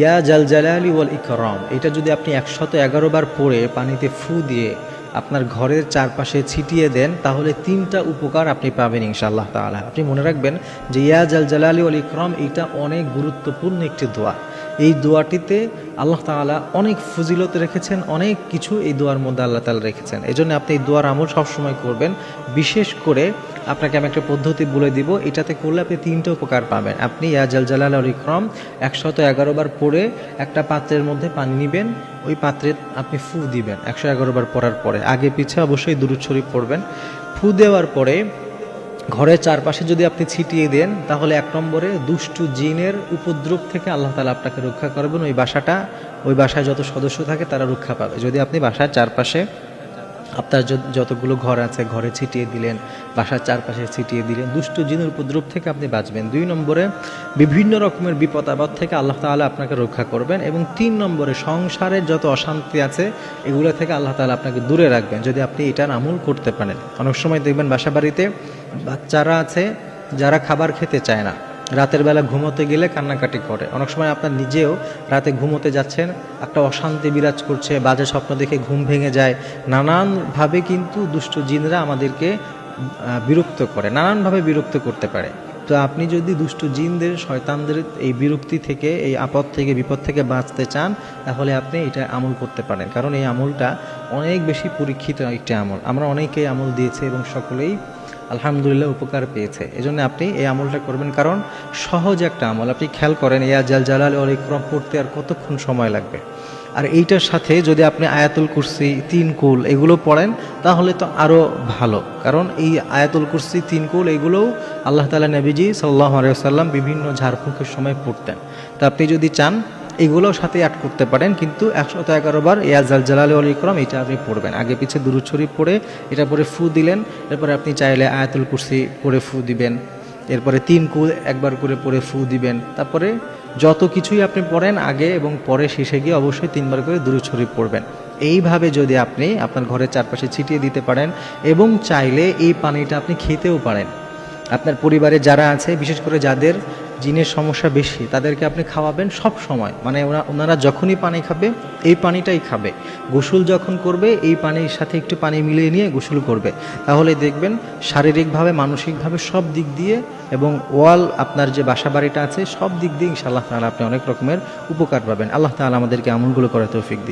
ইয়া জাল জালালি ওয়াল ইকরম, এটা যদি আপনি একশত এগারো বার পড়ে পানিতে ফু দিয়ে আপনার ঘরের চারপাশে ছিটিয়ে দেন, তাহলে তিনটা উপকার আপনি পাবেন ইনশাআল্লাহ তালা আপনি মনে রাখবেন যে ইয়া জাল জালালি ওয়াল ইকরম, এটা অনেক গুরুত্বপূর্ণ একটি দোয়া। এই দোয়াটিতে আল্লাহ তাআলা অনেক ফজিলত রেখেছেন, অনেক কিছু এই দোয়ার মধ্যে আল্লাহ তাআলা রেখেছেন। এই জন্য আপনি এই দোয়ার আমল সবসময় করবেন, বিশেষ করে আপনাকে আমি একটা পদ্ধতি বলে দিব, এটাতে করলে আপনি তিনটা উপকার পাবেন। আপনি ইয়া জাল জালাল ইকরম একশত এগারো বার পরে একটা পাত্রের মধ্যে পানি নেবেন, ওই পাত্রে আপনি ফু দিবেন একশো এগারো বার পরার পরে। আগে পিছে অবশ্যই দুরুদ শরীফ পড়বেন। ফু দেওয়ার পরে ঘরের চারপাশে যদি আপনি ছিটিয়ে দেন, তাহলে এক নম্বরে দুষ্টু জিনের উপদ্রব থেকে আল্লাহ তালা আপনাকে রক্ষা করবেন। ওই বাসাটা, ওই বাসায় যত সদস্য থাকে তারা রক্ষা পাবে। যদি আপনি বাসার চারপাশে আপনার যত- যতগুলো ঘর আছে, ঘরে ছিটিয়ে দিলেন, বাসার চারপাশে ছিটিয়ে দিলেন, দুষ্ট জিনের উপদ্রব থেকে আপনি বাঁচবেন। দুই নম্বরে, বিভিন্ন রকমের বিপদ আপদ থেকে আল্লাহ তাআলা আপনাকে রক্ষা করবেন এবং তিন নম্বরে সংসারের যত অশান্তি আছে, এগুলো থেকে আল্লাহ তাআলা আপনাকে দূরে রাখবেন, যদি আপনি এটার আমল করতে পারেন। অনেক সময় দেখবেন বাসা বাড়িতে বাচ্চারা আছে, যারা খাবার খেতে চায় না। রাতের বেলা ঘুমোতে গেলে কান্নাকাটি করে। অনেক সময় আপনার নিজেও রাতে ঘুমোতে যাচ্ছেন, একটা অশান্তি বিরাজ করছে, বাজে স্বপ্ন দেখে ঘুম ভেঙে যায়। নানানভাবে কিন্তু দুষ্ট জিনরা আমাদেরকে বিরক্ত করে, নানানভাবে বিরক্ত করতে পারে। তো আপনি যদি দুষ্ট জিনদের, শয়তানদের এই বিরক্তি থেকে, এই আপদ থেকে, বিপদ থেকে বাঁচতে চান, তাহলে আপনি এটা আমল করতে পারেন। কারণ এই আমলটা অনেক বেশি পরীক্ষিত একটি আমল। আমরা অনেকেই আমল দিয়েছে এবং সকলেই আলহামদুলিল্লাহ উপকার পেয়েছে। এই জন্য আপনি এই আমলটা করবেন। কারণ সহজ একটা আমল। আপনি খেয়াল করেন, ইয়া জাল জালাল অল ইকরম, পড়তে আর কতক্ষণ সময় লাগবে? আর এইটার সাথে যদি আপনি আয়াতুল কুরসি, তিন কুল এগুলো পড়েন, তাহলে তো আরও ভালো। কারণ এই আয়াতুল কুরসি, তিন কুল এগুলোও আল্লাহ তালা নবীজি সাল্লাহ আলিয়াল্লাম বিভিন্ন ঝাড়ফুঁকের সময় পড়তেন। তা আপনি যদি চান এগুলোও সাথে অ্যাড করতে পারেন, কিন্তু একশত এগারো বার ইয়াজাল জালাল আল ইকরম এটা আপনি পড়বেন। আগে পিছে দুরুদ শরীফ পড়ে, এটা পরে ফু দিলেন, এরপরে আপনি চাইলে আয়াতুল কুরসি পড়ে ফু দিবেন, এরপরে তিন কুল একবার করে পড়ে ফু দিবেন। তারপরে যত কিছুই আপনি পড়েন আগে এবং পরে শেষে গিয়ে অবশ্যই তিনবার করে দুরুদ শরীফ পড়বেন। এইভাবে যদি আপনি আপনার ঘরের চারপাশে ছিটিয়ে দিতে পারেন এবং চাইলে এই পানিটা আপনি খেতেও পারেন। আপনার পরিবারে যারা আছে, বিশেষ করে যাদের জিনের সমস্যা বেশি, তাদেরকে আপনি খাওয়াবেন সব সময়। মানে ওরা, ওনারা যখনই পানি খাবে, এই পানিটাই খাবে। গোসল যখন করবে, এই পানির সাথে একটু পানি মিলিয়ে নিয়ে গোসল করবে। তাহলে দেখবেন শারীরিকভাবে, মানসিকভাবে সব দিক দিয়ে এবং ওয়াল আপনার যে বাসা বাড়িটা আছে, সব দিক দিয়ে ইনশাআল্লাহ তাহলে আপনি অনেক রকমের উপকার পাবেন। আল্লাহ তাআলা আমাদেরকে আমলগুলো করে তৌফিক দিই